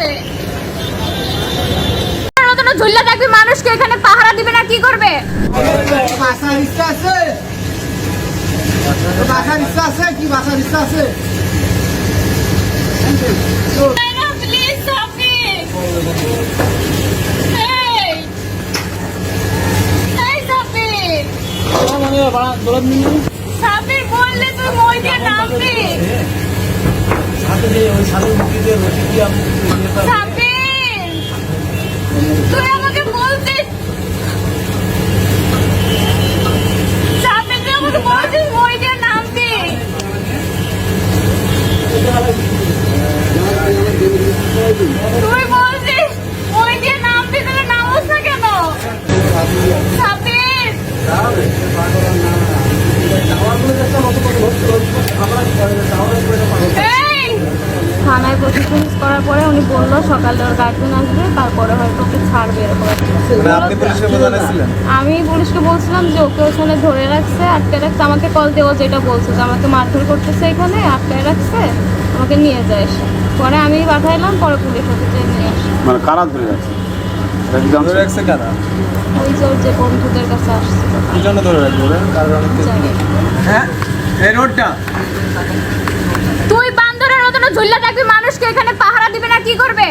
করবে? ঝুল্লা থাকবে মানুষকে এখানে পাহারা দিবে না কি করবে? কি? বাসার ইচ্ছা আছে? প্লিজ সাফির এই। এই মুক্তিদের তুই দিয়ে নামবি সাফির তুই আমাকে বলছিস সাফির তুই আমাকে বলছিস মই দিয়ে নামবি তুই বলছিস মই দিয়ে নামবি তাহলে নামোস না কেন সাফির এই থানায় প্রতি পুলিশ করার পরে উনি বলল সকালে ওর গার্জেন আসবে তারপরে হয়তো ওকে ছাড়বে এরকম ছিলেন আমি পুলিশকে বলছিলাম যে ওকে ওখানে ধরে রাখছে আটকে রাখছে আমাকে কল দেওয়া যেটা বলছে যে আমাকে মারধর করতেছে এখানে আটকে রাখছে আমাকে নিয়ে যায় এসে পরে আমি পাঠাইলাম পরে পুলিশ ওকে যে নিয়ে আসে। মানে কারা ধরে রাখছে? ধরে কারা? ওই যে ওর যে বন্ধুদের কাছে আসছে। কি জন্য ধরে রাখবে কারণ অনেক কিছু জানি হ্যাঁ এই রোডটা। তুই বান্দরের মতন ঝুল্লা থাকবি মানুষকে এখানে পাহারা কি করবে?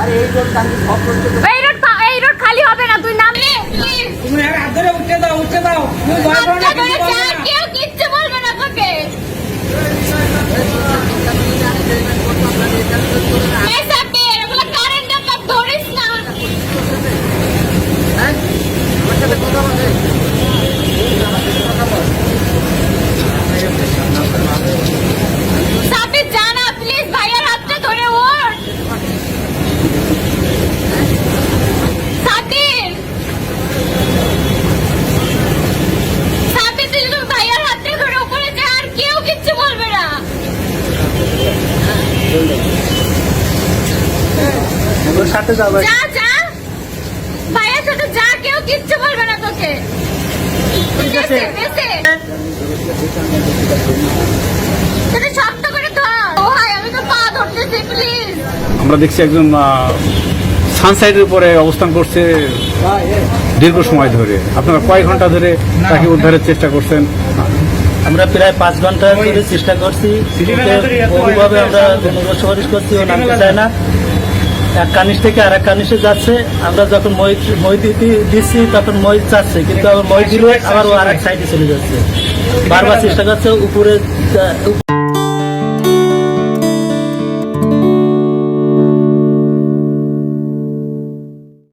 আরে এই রোড খালি সব করতে এই রোড এই রোড খালি হবে না তুই নামলে প্লিজ তুমি আরে হাত ধরে উঠে দাও উঠে দাও। তুমি ভয় পাও না আচ্ছা না। কেউ কিচ্ছু বলবে না তোকে এই সাব্বির, এগুলো কারেন্ট আবার ধরিস না। সাব্বির, যা না, please, ভাইয়ার হাতটা ধরে ওঠ। সাব্বির। সাব্বির, তুই শুধু ভাইয়ার হাতটা ধরে উপরে যা, আর কেউ কিচ্ছু বলবে না ওর সাথে যাবে। যা যা। ভাইয়ের সাথে যা কেউ কিচ্ছু বলবে না তোকে। বেশি, বেশি। সেটা শক্ত করে ধর। ও আমি তো পা ধরতেছি প্লিজ আমরা দেখছি একজন সানসাইডের উপরে অবস্থান করছে দীর্ঘ সময় ধরে। আপনারা কয় ঘণ্টা ধরে তাকে উদ্ধারের চেষ্টা করছেন। আমরা প্রায় পাঁচ ঘণ্টা ধরে চেষ্টা করছি বহুভাবে আমরা সুপারিশ করছি ও নামতে চায় না। এক কানিস থেকে আর এক কানিসে যাচ্ছে, আমরা যখন মই মই দিচ্ছি, তখন মই চাচ্ছে, কিন্তু আবার মই দিলে আবার ও আর এক সাইডে চলে যাচ্ছে। বারবার চেষ্টা করছে, উপরে